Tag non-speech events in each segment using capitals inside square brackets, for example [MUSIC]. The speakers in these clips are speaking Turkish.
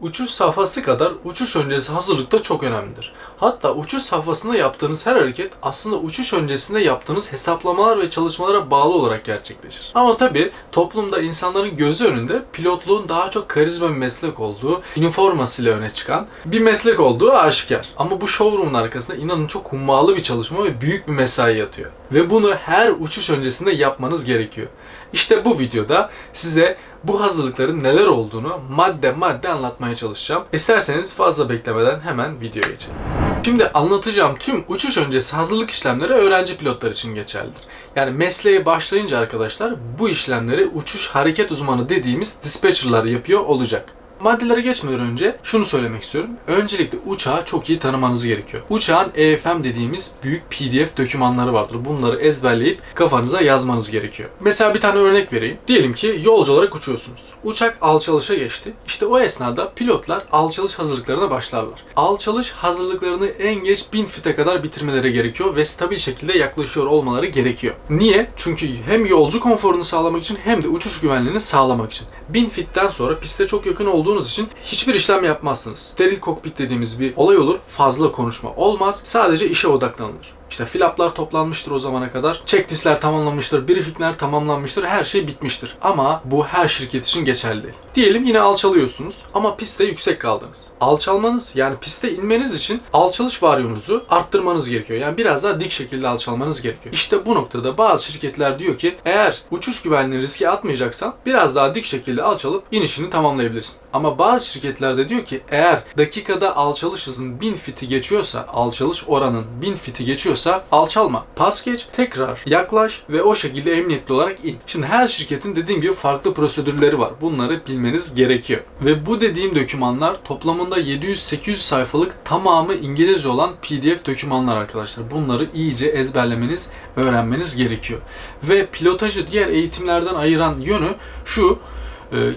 Uçuş safhası kadar uçuş öncesi hazırlık da çok önemlidir. Hatta uçuş safhasında yaptığınız her hareket aslında uçuş öncesinde yaptığınız hesaplamalar ve çalışmalara bağlı olarak gerçekleşir. Ama tabi toplumda insanların gözü önünde pilotluğun daha çok karizma bir meslek olduğu, üniformasıyla öne çıkan bir meslek olduğu aşikar. Ama bu showroom'un arkasında inanın çok hummalı bir çalışma ve büyük bir mesai yatıyor. Ve bunu her uçuş öncesinde yapmanız gerekiyor. İşte bu videoda size bu hazırlıkların neler olduğunu madde madde anlatmaya çalışacağım. İsterseniz fazla beklemeden hemen videoya geçelim. Şimdi anlatacağım tüm uçuş öncesi hazırlık işlemleri öğrenci pilotlar için geçerlidir. Yani mesleğe başlayınca arkadaşlar bu işlemleri uçuş hareket uzmanı dediğimiz dispatcherlar yapıyor olacak. Maddelere geçmeden önce şunu söylemek istiyorum. Öncelikle uçağı çok iyi tanımanız gerekiyor. Uçağın EFM dediğimiz büyük PDF dokümanları vardır. Bunları ezberleyip kafanıza yazmanız gerekiyor. Mesela bir tane örnek vereyim. Diyelim ki yolcu olarak uçuyorsunuz. Uçak alçalışa geçti. İşte o esnada pilotlar alçalış hazırlıklarına başlarlar. Alçalış hazırlıklarını en geç 1000 fite kadar bitirmeleri gerekiyor ve stabil şekilde yaklaşıyor olmaları gerekiyor. Niye? Çünkü hem yolcu konforunu sağlamak için hem de uçuş güvenliğini sağlamak için. 1000 fitten sonra piste çok yakın olduğunuz için hiçbir işlem yapmazsınız. Steril kokpit dediğimiz bir olay olur. Fazla konuşma olmaz. Sadece işe odaklanılır. İşte flaplar toplanmıştır o zamana kadar. Checklistler tamamlanmıştır, briefingler tamamlanmıştır, her şey bitmiştir. Ama bu her şirket için geçerli değil. Diyelim yine alçalıyorsunuz ama pistte yüksek kaldınız. Alçalmanız yani piste inmeniz için alçalış varyonunuzu arttırmanız gerekiyor. Yani biraz daha dik şekilde alçalmanız gerekiyor. İşte bu noktada bazı şirketler diyor ki eğer uçuş güvenliğini riske atmayacaksan biraz daha dik şekilde alçalıp inişini tamamlayabilirsin. Ama bazı şirketler de diyor ki eğer dakikada alçalış hızın 1000 fiti geçiyorsa, alçalış oranın 1000 fiti geçiyorsa alçalma. Pas geç, tekrar yaklaş ve o şekilde emniyetli olarak in. Şimdi her şirketin dediğim gibi farklı prosedürleri var. Bunları bilmeniz gerekiyor. Ve bu dediğim dokümanlar toplamında 700-800 sayfalık tamamı İngilizce olan PDF dokümanlar arkadaşlar. Bunları iyice ezberlemeniz, öğrenmeniz gerekiyor. Ve pilotajı diğer eğitimlerden ayıran yönü şu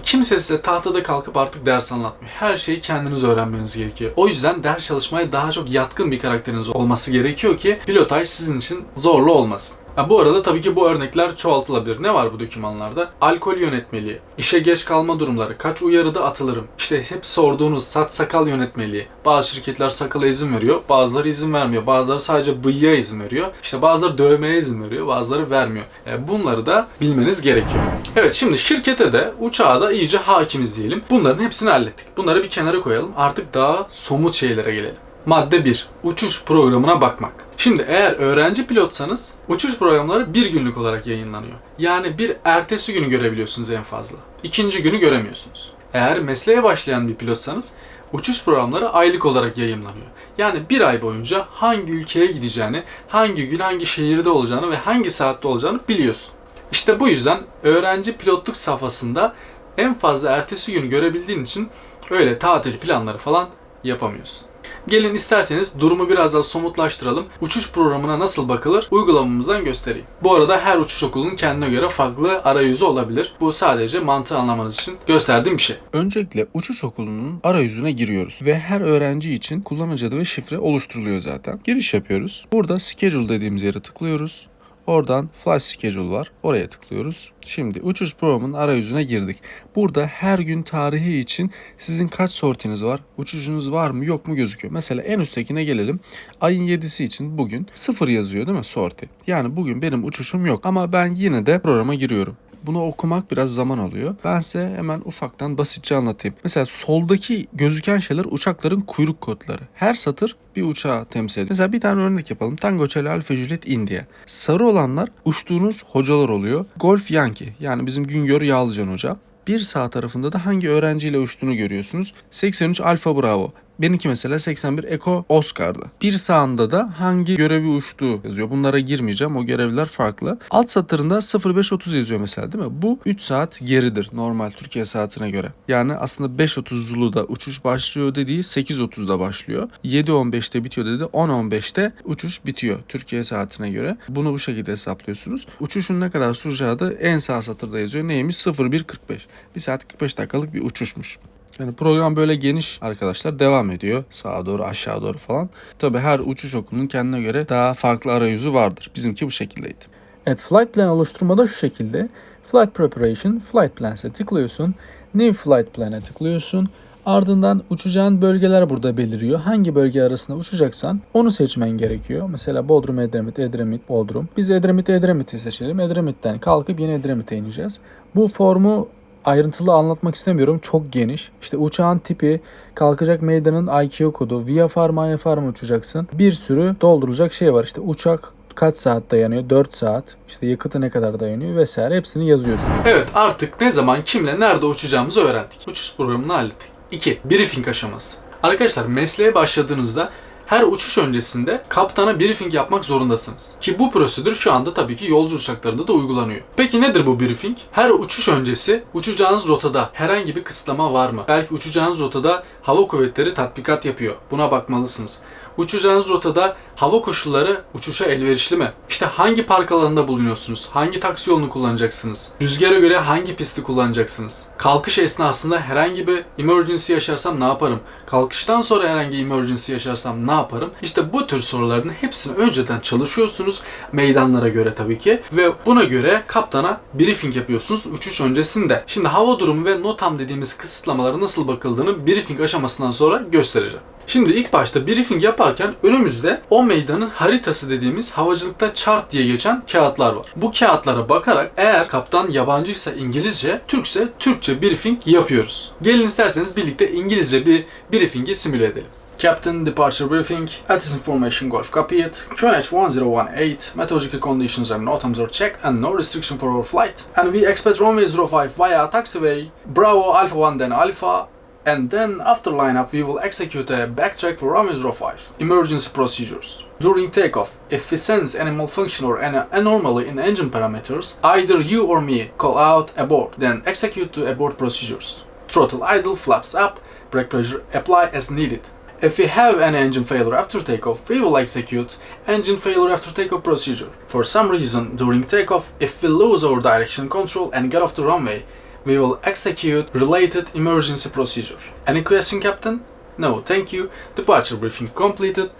kimse size tahtada kalkıp artık ders anlatmıyor. Her şeyi kendiniz öğrenmeniz gerekiyor. O yüzden ders çalışmaya daha çok yatkın bir karakteriniz olması gerekiyor ki pilotaj sizin için zorlu olmasın. Ha, bu arada tabii ki bu örnekler çoğaltılabilir. Ne var bu dokümanlarda? Alkol yönetmeliği, işe geç kalma durumları, kaç uyarıda atılırım. İşte hep sorduğunuz saç sakal yönetmeliği. Bazı şirketler sakala izin veriyor, bazıları izin vermiyor. Bazıları sadece bıyığa izin veriyor. İşte bazıları dövmeye izin veriyor, bazıları vermiyor. E, bunları da bilmeniz gerekiyor. Evet şimdi şirkete de uçağa da iyice hakimiz diyelim. Bunların hepsini hallettik. Bunları bir kenara koyalım. Artık daha somut şeylere gelelim. Madde 1. Uçuş programına bakmak. Şimdi eğer öğrenci pilotsanız uçuş programları bir günlük olarak yayınlanıyor. Yani bir ertesi günü görebiliyorsunuz en fazla. İkinci günü göremiyorsunuz. Eğer mesleğe başlayan bir pilotsanız uçuş programları aylık olarak yayınlanıyor. Yani bir ay boyunca hangi ülkeye gideceğini, hangi gün hangi şehirde olacağını ve hangi saatte olacağını biliyorsun. İşte bu yüzden öğrenci pilotluk safhasında en fazla ertesi günü görebildiğin için öyle tatil planları falan yapamıyorsun. Gelin isterseniz durumu biraz daha somutlaştıralım. Uçuş programına nasıl bakılır uygulamamızdan göstereyim. Bu arada her uçuş okulunun kendine göre farklı arayüzü olabilir. Bu sadece mantığı anlamanız için gösterdiğim bir şey. Öncelikle uçuş okulunun arayüzüne giriyoruz ve her öğrenci için kullanıcı adı ve şifre oluşturuluyor zaten. Giriş yapıyoruz. Burada schedule dediğimiz yere tıklıyoruz. Oradan flight schedule var. Oraya tıklıyoruz. Şimdi uçuş programının arayüzüne girdik. Burada her gün tarihi için sizin kaç sortiniz var, uçuşunuz var mı yok mu gözüküyor. Mesela en üsttekine gelelim. Ayın 7'si için bugün 0 yazıyor değil mi sorti? Yani bugün benim uçuşum yok ama ben yine de programa giriyorum. Bunu okumak biraz zaman alıyor. Ben size hemen ufaktan basitçe anlatayım. Mesela soldaki gözüken şeyler uçakların kuyruk kodları. Her satır bir uçağı temsil ediyor. Mesela bir tane örnek yapalım. Tango Charlie Alfa Juliet India. Sarı olanlar uçtuğunuz hocalar oluyor. Golf Yankee yani bizim Güngör Yağlıcan hoca. Bir sağ tarafında da hangi öğrenciyle uçtuğunu görüyorsunuz. 83 Alfa Bravo. Benimki mesela 81 Eko Oscar'dı. Bir sağında da hangi görevi uçtuğu yazıyor. Bunlara girmeyeceğim. O görevler farklı. Alt satırında 0530 yazıyor mesela değil mi? Bu 3 saat geridir normal Türkiye saatine göre. Yani aslında 5.30 Zulu'da uçuş başlıyor dediği 8.30'da başlıyor. 7.15'te bitiyor dedi. 10.15'te uçuş bitiyor Türkiye saatine göre. Bunu bu şekilde hesaplıyorsunuz. Uçuşun ne kadar süreceği de en sağ satırda yazıyor. Neymiş? 01.45. 1 saat 45 dakikalık bir uçuşmuş. Yani program böyle geniş arkadaşlar devam ediyor. Sağa doğru aşağı doğru falan. Tabi her uçuş okulunun kendine göre daha farklı arayüzü vardır. Bizimki bu şekildeydi. Evet, flight plan oluşturmada şu şekilde. Flight preparation, flight plans'e tıklıyorsun. New flight plan'e tıklıyorsun. Ardından uçacağın bölgeler burada beliriyor. Hangi bölge arasında uçacaksan onu seçmen gerekiyor. Mesela Bodrum, Edremit, Edremit, Bodrum. Biz Edremit, Edremit'i seçelim. Edremit'ten kalkıp yine Edremit'e ineceğiz. Bu formu ayrıntılı anlatmak istemiyorum. Çok geniş. İşte uçağın tipi, kalkacak meydanın IQ kodu, VFR, MyFR mı uçacaksın? Bir sürü dolduracak şey var. İşte uçak kaç saat dayanıyor? 4 saat. İşte yakıtı ne kadar dayanıyor vesaire. Hepsini yazıyorsun. Evet artık ne zaman kimle nerede uçacağımızı öğrendik. Uçuş programını hallettik. 2. Briefing aşaması. Arkadaşlar mesleğe başladığınızda her uçuş öncesinde kaptana briefing yapmak zorundasınız. Ki bu prosedür şu anda tabii ki yolcu uçaklarında da uygulanıyor. Peki nedir bu briefing? Her uçuş öncesi uçacağınız rotada herhangi bir kısıtlama var mı? Belki uçacağınız rotada hava kuvvetleri tatbikat yapıyor. Buna bakmalısınız. Uçacağınız rotada hava koşulları uçuşa elverişli mi? İşte hangi park alanında bulunuyorsunuz? Hangi taksi yolunu kullanacaksınız? Rüzgara göre hangi pisti kullanacaksınız? Kalkış esnasında herhangi bir emergency yaşarsam ne yaparım? Kalkıştan sonra herhangi emergency yaşarsam ne yaparım? İşte bu tür soruların hepsini önceden çalışıyorsunuz. Meydanlara göre tabii ki. Ve buna göre kaptana briefing yapıyorsunuz uçuş öncesinde. Şimdi hava durumu ve NOTAM dediğimiz kısıtlamalara nasıl bakıldığını briefing aşamasından sonra göstereceğim. Şimdi ilk başta briefing yaparken önümüzde o meydanın haritası dediğimiz havacılıkta chart diye geçen kağıtlar var. Bu kağıtlara bakarak eğer kaptan yabancıysa İngilizce, Türkse Türkçe briefing yapıyoruz. Gelin isterseniz birlikte İngilizce bir briefingi simüle edelim. Captain Departure Briefing, Atlas Information Golf Copy it, QNH 1018, meteorological conditions and NOTAMs are checked and no restriction for our flight. And we expect runway 05 via taxiway, Bravo Alpha 1 then Alpha, and then after lineup we will execute a backtrack for runway 05. Emergency procedures. During takeoff, if we sense any malfunction or any anomaly in engine parameters, either you or me call out abort, then execute the abort procedures. Throttle idle, flaps up, brake pressure apply as needed. If we have any engine failure after takeoff, we will execute engine failure after takeoff procedure. For some reason, during takeoff, if we lose our direction control and get off the runway, we will execute related emergency procedure. Any question, Captain? No, thank you. Departure briefing completed.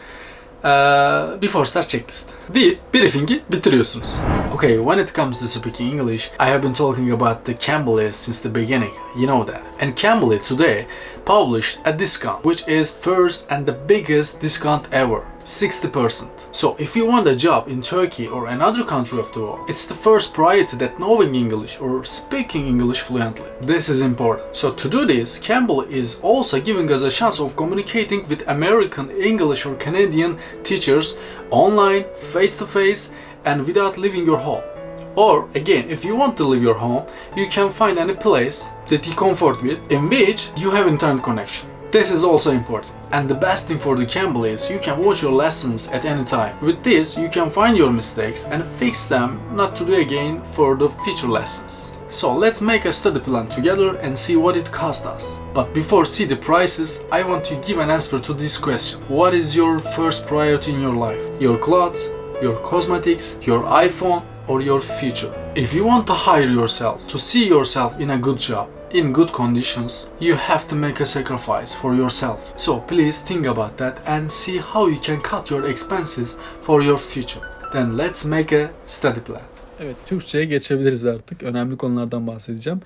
Uh, before start checklist. Deyip briefingi bitiriyorsunuz. Okay, when it comes to speaking English, I have been talking about the Cambly since the beginning. You know that. And Cambly today published a discount, which is first and the biggest discount ever. 60%. So if you want a job in Turkey or another country of the world, it's the first priority that knowing English or speaking English fluently. This is important. So to do this, Campbell is also giving us a chance of communicating with American English or Canadian teachers online, face to face, and without leaving your home. Or again, if you want to leave your home, you can find any place that you comfort with in which you have internet connection. This is also important. And the best thing for the Campbell is you can watch your lessons at any time. With this, you can find your mistakes and fix them not to do again for the future lessons. So let's make a study plan together and see what it cost us. But before see the prices, I want to give an answer to this question. What is your first priority in your life? Your clothes, your cosmetics, your iPhone, or your future? If you want to hire yourself, to see yourself in a good job, in good conditions, you have to make a sacrifice for yourself. So please think about that and see how you can cut your expenses for your future. Then let's make a study plan. Evet Türkçe'ye geçebiliriz artık. Önemli konulardan bahsedeceğim.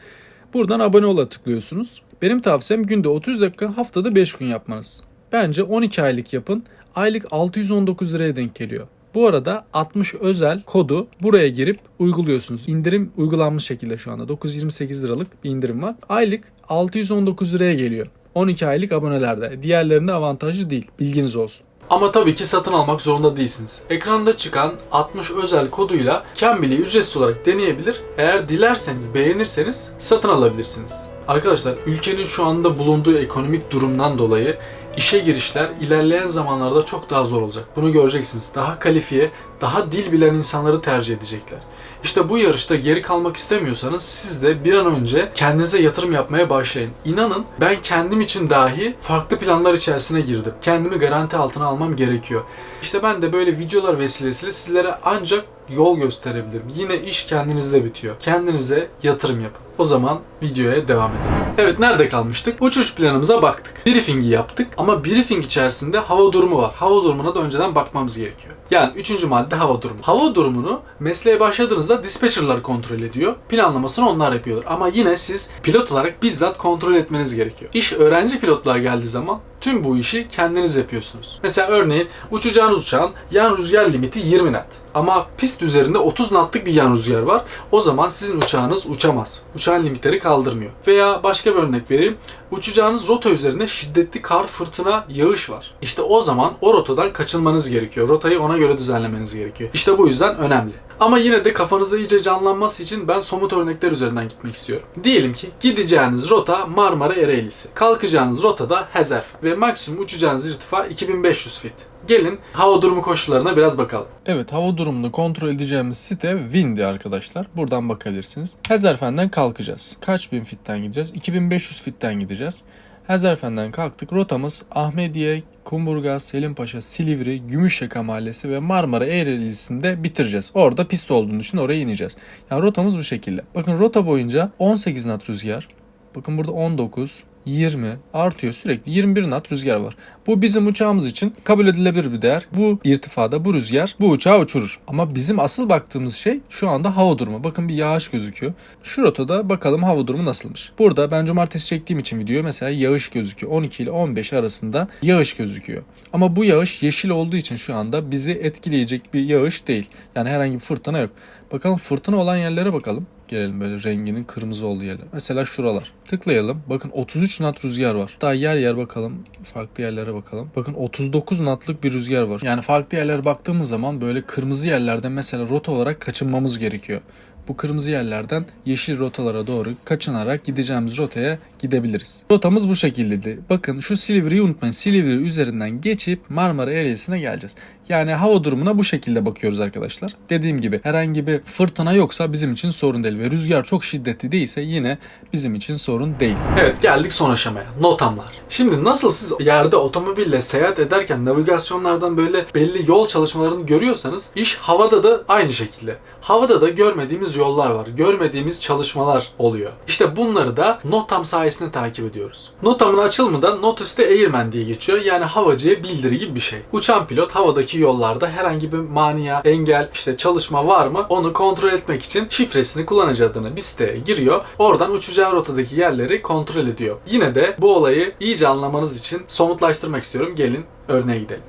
Buradan abone ol'a tıklıyorsunuz. Benim tavsiyem günde 30 dakika haftada 5 gün yapmanız. Bence 12 aylık yapın. Aylık 619 liraya denk geliyor. Bu arada 60 özel kodu buraya girip uyguluyorsunuz. İndirim uygulanmış şekilde şu anda. 928 liralık bir indirim var. Aylık 619 liraya geliyor. 12 aylık abonelerde. Diğerlerinde avantajlı değil. Bilginiz olsun. Ama tabii ki satın almak zorunda değilsiniz. Ekranda çıkan 60 özel koduyla Cambly'i ücretsiz olarak deneyebilir. Eğer dilerseniz, beğenirseniz satın alabilirsiniz. Arkadaşlar ülkenin şu anda bulunduğu ekonomik durumdan dolayı işe girişler ilerleyen zamanlarda çok daha zor olacak. Bunu göreceksiniz. Daha kalifiye, daha dil bilen insanları tercih edecekler. İşte bu yarışta geri kalmak istemiyorsanız siz de bir an önce kendinize yatırım yapmaya başlayın. İnanın ben kendim için dahi farklı planlar içerisine girdim. Kendimi garanti altına almam gerekiyor. İşte ben de böyle videolar vesilesiyle sizlere ancak yol gösterebilirim. Yine iş kendinizde bitiyor. Kendinize yatırım yapın. O zaman videoya devam edelim. Evet nerede kalmıştık? Uçuş planımıza baktık. Briefing'i yaptık ama briefing içerisinde hava durumu var. Hava durumuna da önceden bakmamız gerekiyor. Yani üçüncü madde hava durumu. Hava durumunu mesleğe başladığınızda dispatcherlar kontrol ediyor. Planlamasını onlar yapıyorlar. Ama yine siz pilot olarak bizzat kontrol etmeniz gerekiyor. İş öğrenci pilotluğa geldiği zaman tüm bu işi kendiniz yapıyorsunuz. Mesela örneğin uçacağınız uçağın yan rüzgar limiti 20 knot. Ama pist üzerinde 30 knotlık bir yan rüzgar var. O zaman sizin uçağınız uçamaz. Uçağın limitleri kaldırmıyor. Veya başka bir örnek vereyim. Uçacağınız rota üzerinde şiddetli kar, fırtına, yağış var. İşte o zaman o rotadan kaçınmanız gerekiyor. Rotayı ona göre düzenlemeniz gerekiyor. İşte bu yüzden önemli. Ama yine de kafanızda iyice canlanması için ben somut örnekler üzerinden gitmek istiyorum. Diyelim ki gideceğiniz rota Marmara Ereğlisi. Kalkacağınız rota da Hezerf ve maksimum uçacağınız irtifa 2500 fit. Gelin hava durumu koşullarına biraz bakalım. Evet hava durumunu kontrol edeceğimiz site Windy arkadaşlar. Buradan bakabilirsiniz. Hezerfen'den kalkacağız. Kaç bin fitten gideceğiz? 2500 fitten gideceğiz. Hezerfen'den kalktık. Rotamız Ahmediye, Kumburgaz, Selimpaşa, Silivri, Gümüşyaka Mahallesi ve Marmara Ereğlisi'nde bitireceğiz. Orada pist olduğunu için oraya ineceğiz. Yani rotamız bu şekilde. Bakın rota boyunca 18 knot rüzgar. Bakın burada 19, 20 artıyor sürekli 21 knot rüzgar var. Bu bizim uçağımız için kabul edilebilir bir değer. Bu irtifada bu rüzgar bu uçağı uçurur. Ama bizim asıl baktığımız şey şu anda hava durumu. Bakın bir yağış gözüküyor. Şu rotada bakalım hava durumu nasılmış. Burada ben cumartesi çektiğim için videoyu mesela yağış gözüküyor. 12 ile 15 arasında yağış gözüküyor. Ama bu yağış yeşil olduğu için şu anda bizi etkileyecek bir yağış değil. Yani herhangi bir fırtına yok. Bakalım fırtına olan yerlere bakalım. Gelelim böyle renginin kırmızı olduğu yerler. Mesela şuralar. Tıklayalım. Bakın 33 knot rüzgar var. Daha yer yer bakalım. Farklı yerlere bakalım. Bakın 39 knotlık bir rüzgar var. Yani farklı yerlere baktığımız zaman böyle kırmızı yerlerden mesela rota olarak kaçınmamız gerekiyor. Bu kırmızı yerlerden yeşil rotalara doğru kaçınarak gideceğimiz rotaya gidebiliriz. Rotamız bu şekildeydi. Bakın şu Silivri'yi unutmayın. Silivri üzerinden geçip Marmara Ereğlisi'ne geleceğiz. Yani hava durumuna bu şekilde bakıyoruz arkadaşlar. Dediğim gibi herhangi bir fırtına yoksa bizim için sorun değil ve rüzgar çok şiddetli değilse yine bizim için sorun değil. Evet geldik son aşamaya. Notamlar. Şimdi nasıl siz yerde otomobille seyahat ederken navigasyonlardan böyle belli yol çalışmalarını görüyorsanız iş havada da aynı şekilde. Havada da görmediğimiz yollar var. Görmediğimiz çalışmalar oluyor. İşte bunları da Notam sayesinde takip ediyoruz. Notamın açılımı da Notice the Airman diye geçiyor. Yani havacıya bildiri gibi bir şey. Uçan pilot havadaki yollarda herhangi bir mania, engel, işte çalışma var mı onu kontrol etmek için şifresini kullanıcı adını bir siteye giriyor. Oradan uçacağı rotadaki yerleri kontrol ediyor. Yine de bu olayı iyice anlamanız için somutlaştırmak istiyorum. Gelin örneğe gidelim.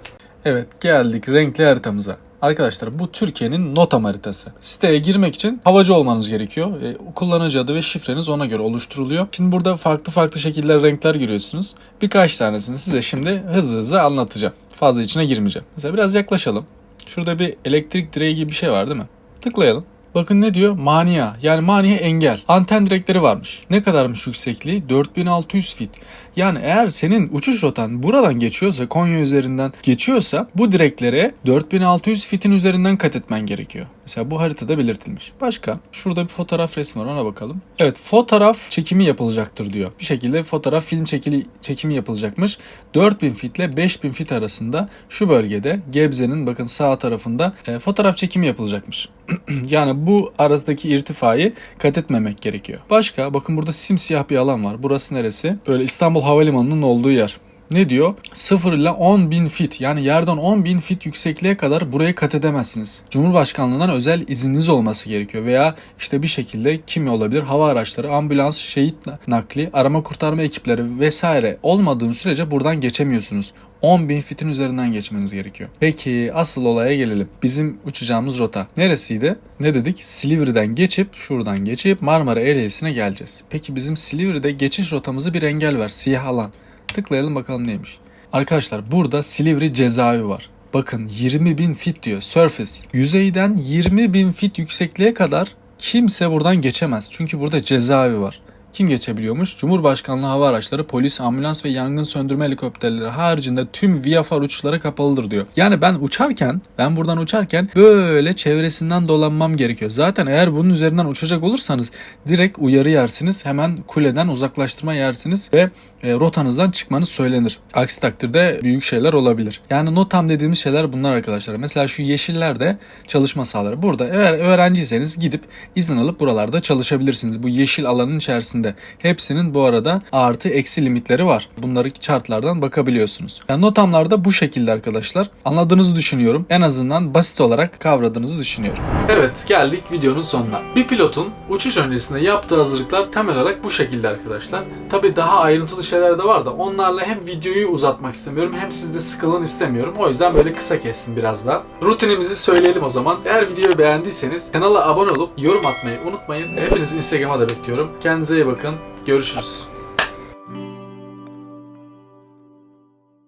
Evet geldik renkli haritamıza. Arkadaşlar bu Türkiye'nin notam haritası. Siteye girmek için havacı olmanız gerekiyor. E, kullanıcı adı ve şifreniz ona göre oluşturuluyor. Şimdi burada farklı farklı şekiller, renkler görüyorsunuz. Birkaç tanesini size şimdi hızlı hızlı anlatacağım. Fazla içine girmeyeceğim. Mesela biraz yaklaşalım. Şurada bir elektrik direği gibi bir şey var değil mi? Tıklayalım. Bakın ne diyor? Mania. Yani mania engel. Anten direkleri varmış. Ne kadarmış yüksekliği? 4600 fit. Yani eğer senin uçuş rotan buradan geçiyorsa, Konya üzerinden geçiyorsa bu direklere 4600 fitin üzerinden kat etmen gerekiyor. Mesela bu haritada belirtilmiş. Başka? Şurada bir fotoğraf resmi var ona bakalım. Evet fotoğraf çekimi yapılacaktır diyor. Bir şekilde fotoğraf film çekili, çekimi yapılacakmış. 4000 fit ile 5000 fit arasında şu bölgede Gebze'nin bakın sağ tarafında e, fotoğraf çekimi yapılacakmış. [CLEARS THROAT] yani bu arasındaki irtifayı kat etmemek gerekiyor. Başka bakın burada simsiyah bir alan var. Burası neresi? Böyle İstanbul Havalimanı'nın olduğu yer. Ne diyor? 0 ile 10 bin fit yani yerden 10 bin fit yüksekliğe kadar burayı kat edemezsiniz. Cumhurbaşkanlığından özel izniniz olması gerekiyor veya işte bir şekilde kimi olabilir? Hava araçları, ambulans, şehit nakli, arama kurtarma ekipleri vesaire olmadığın sürece buradan geçemiyorsunuz. 10 bin fitin üzerinden geçmeniz gerekiyor. Peki asıl olaya gelelim. Bizim uçacağımız rota neresiydi? Ne dedik? Silivri'den geçip şuradan geçip Marmara Ereğlisi'ne geleceğiz. Peki bizim Silivri'de geçiş rotamızı bir engel var. Siyah alan. Tıklayalım bakalım neymiş. Arkadaşlar burada Silivri cezaevi var. Bakın 20 bin fit diyor surface. Yüzeyden 20 bin fit yüksekliğe kadar kimse buradan geçemez. Çünkü burada cezaevi var. Kim geçebiliyormuş? Cumhurbaşkanlığı hava araçları, polis, ambulans ve yangın söndürme helikopterleri haricinde tüm VFR uçuşlara kapalıdır diyor. Yani ben uçarken, ben buradan uçarken böyle çevresinden dolanmam gerekiyor. Zaten eğer bunun üzerinden uçacak olursanız direkt uyarı yersiniz. Hemen kuleden uzaklaştırma yersiniz ve e, rotanızdan çıkmanız söylenir. Aksi takdirde büyük şeyler olabilir. Yani notam dediğimiz şeyler bunlar arkadaşlar. Mesela şu yeşiller de çalışma sahaları. Burada eğer öğrenciyseniz gidip izin alıp buralarda çalışabilirsiniz. Bu yeşil alanın içerisinde şekilde. Hepsinin bu arada artı eksi limitleri var. Bunları chartlardan bakabiliyorsunuz. Yani notamlar da bu şekilde arkadaşlar. Anladığınızı düşünüyorum. En azından basit olarak kavradığınızı düşünüyorum. Evet geldik videonun sonuna. Bir pilotun uçuş öncesinde yaptığı hazırlıklar temel olarak bu şekilde arkadaşlar. Tabi daha ayrıntılı şeyler de var da onlarla hem videoyu uzatmak istemiyorum hem siz de sıkılın istemiyorum. O yüzden böyle kısa kestim biraz daha. Rutinimizi söyleyelim o zaman. Eğer videoyu beğendiyseniz kanala abone olup yorum atmayı unutmayın. Hepinizi Instagram'a da bekliyorum. Kendinize iyi bakın. Görüşürüz.